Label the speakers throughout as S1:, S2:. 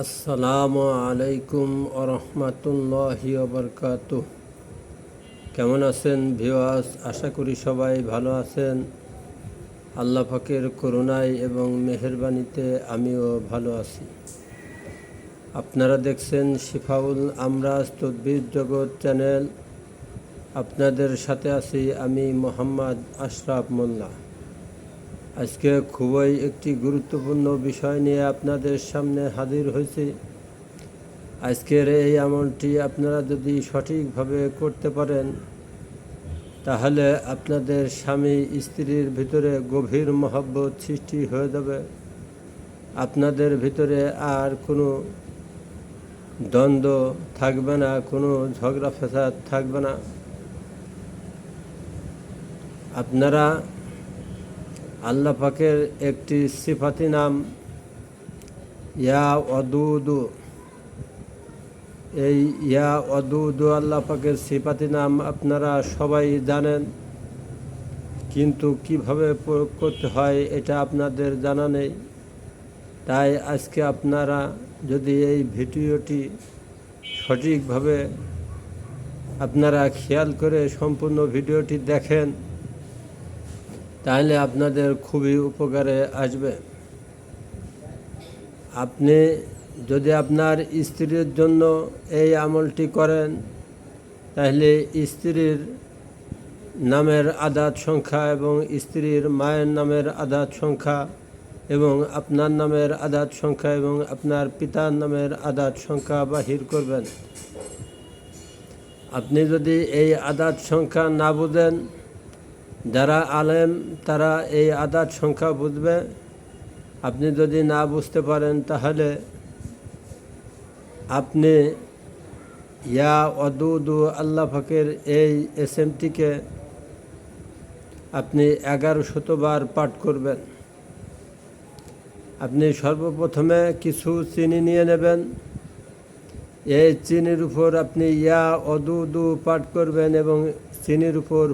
S1: আসসালামু আলাইকুম আরহামতুল্লাহি বরকাত কেমন আছেন ভিওয়াস আশা করি সবাই ভালো আছেন। আল্লাহ পাকের করুণায় এবং মেহেরবানিতে আমিও ভালো আছি। আপনারা দেখছেন শিফাউল আমরাজ তদ্বির জগৎ চ্যানেল। আপনাদের সাথে আছি আমি মোহাম্মদ আশরাফ মোল্লা। আজকে খুবই একটি গুরুত্বপূর্ণ বিষয় নিয়ে আপনাদের সামনে হাজির হয়েছি। আজকের এই আমলটি আপনারা যদি সঠিকভাবে করতে পারেন, তাহলে আপনাদের স্বামী স্ত্রীর ভিতরে গভীর মহব্বত সৃষ্টি হয়ে যাবে। আপনাদের ভিতরে আর কোনো দ্বন্দ্ব থাকবে না, কোনো ঝগড়া ফেসাদ থাকবে না। আপনারা আল্লাহ পাকের একটি সিফাতি নাম, ইয়া অদুদু এই ইয়া অদুদু আল্লাহ পাকের সিফাতি নাম আপনারা সবাই জানেন, কিন্তু কীভাবে প্রয়োগ করতে হয় এটা আপনাদের জানা নেই। তাই আজকে আপনারা যদি এই ভিডিওটি সঠিকভাবে আপনারা খেয়াল করে সম্পূর্ণ ভিডিওটি দেখেন তাহলে আপনাদের খুবই উপকারে আসবে। আপনি যদি আপনার স্ত্রীর জন্য এই আমলটি করেন, তাহলে স্ত্রীর নামের আদাত সংখ্যা এবং স্ত্রীর মায়ের নামের আদাত সংখ্যা এবং আপনার নামের আদাত সংখ্যা এবং আপনার পিতার নামের আদাত সংখ্যা বাহির করবেন। আপনি যদি এই আদাত সংখ্যা না বুঝেন যারা আলেম, তারা এই আদাত সংখ্যা বুঝবে। আপনি যদি না বুঝতে পারেন, তাহলে আপনি ইয়া অদুদু আল্লাহ ফাকের এই এস এমটিকে আপনি এগারো শতবার পাঠ করবেন। আপনি সর্বপ্রথমে কিছু চিনি নিয়ে নেবেন। এই চিনির উপর আপনি ইয়া অদুদু পাঠ করবেন এবং চিনির উপর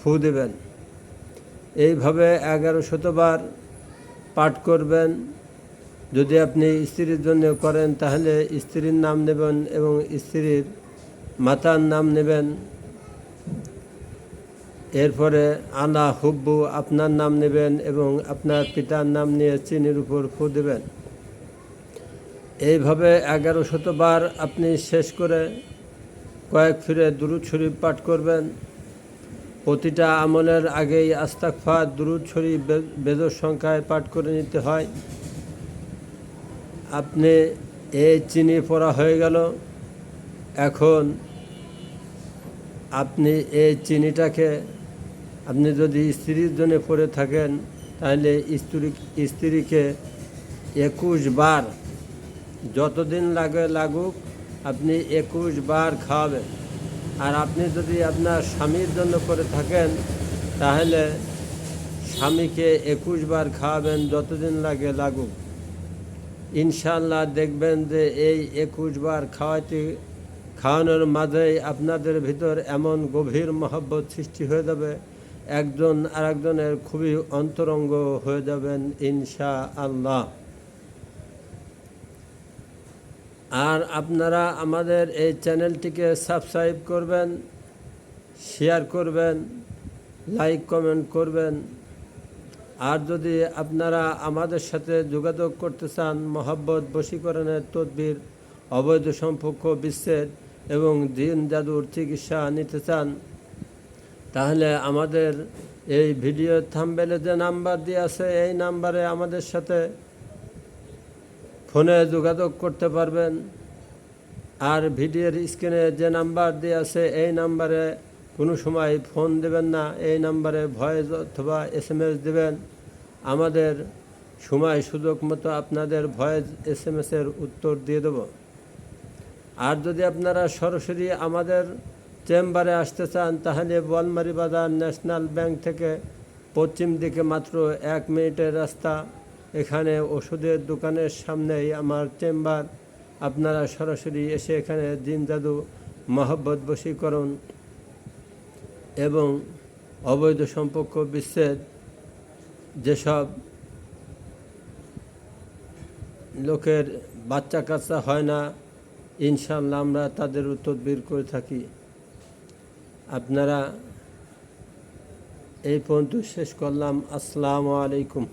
S1: ফু দেবেন। এইভাবে এগারো শতবার পাঠ করবেন। যদি আপনি স্ত্রীর জন্য করেন, তাহলে স্ত্রীর নাম নেবেন এবং স্ত্রীর মাতার নাম নেবেন। এরপরে আনা হুব্বু আপনার নাম নেবেন এবং আপনার পিতার নাম নিয়ে চিনির উপর ফু দেবেন। এইভাবে এগারো শতবার আপনি শেষ করে কয়েক ফিরে দুরুদ শরীফ পাঠ করবেন। প্রতিটা আমলের আগেই আস্তাকফা দুরুদ শরীফ বেদর সংখ্যায় পাঠ করে নিতে হয়। আপনি এই চিনি পড়া হয়ে গেল। এখন আপনি এই চিনিটাকে, আপনি যদি স্ত্রীর জন্য পড়ে থাকেন, তাহলে স্ত্রী, স্ত্রীকে একুশ বার, যতদিন লাগে লাগুক, আপনি একুশ বার খাওয়াবেন। আর আপনি যদি আপনার স্বামীর জন্য করে থাকেন, তাহলে স্বামীকে একুশ বার খাওয়াবেন যতদিন লাগে লাগুক। ইনশাল্লাহ দেখবেন যে এই একুশ বার খাওয়াইতে, খাওয়ানোর মাঝেই আপনাদের ভিতর এমন গভীর মহব্বত সৃষ্টি হয়ে যাবে, একজন আরেকজনের খুবই অন্তরঙ্গ হয়ে যাবেন ইনশা আল্লাহ আর আপনারা আমাদের এই চ্যানেলটিকে সাবস্ক্রাইব করবেন, শেয়ার করবেন, লাইক, কমেন্ট করবেন। আর যদি আপনারা আমাদের সাথে যোগাযোগ করতে চান, মহব্বত বশীকরণের তদবির, অবৈধ সম্পর্ক, বিচ্ছেদ এবং দিন জাদুর চিকিৎসা নিতে চান, তাহলে আমাদের এই ভিডিও থাম্বেলে যে নাম্বার দিয়ে আছে, এই নাম্বারে আমাদের সাথে ফোনে যোগাযোগ করতে পারবেন। আর ভিডিওর স্ক্রিনে যে নাম্বার দিয়ে আছে, এই নাম্বারে কোনো সময় ফোন দেবেন না। এই নাম্বারে ভয়েস অথবা এস এম এস দেবেন। আমাদের সময় সুযোগ মতো আপনাদের ভয়েস এস এম এসের উত্তর দিয়ে দেব। আর যদি আপনারা সরাসরি আমাদের চেম্বারে আসতে চান, তাহলে বলমারি বাজার ন্যাশনাল ব্যাংক থেকে পশ্চিম দিকে মাত্র এক মিনিটের রাস্তা। এখানে ওষুধের দোকানের সামনেই আমার চেম্বার। আপনারা সরাসরি এসে এখানে দিন জাদু মহব্বত বশীকরণ এবং অবৈধ সম্পর্ক বিচ্ছেদ যেসব লোকের বাচ্চা কাচ্চা হয় না ইনশাল্লাহ আমরা তাদের তদবির করে থাকি। আপনারা এই পর্যন্ত শেষ করলাম। আসসালামু আলাইকুম।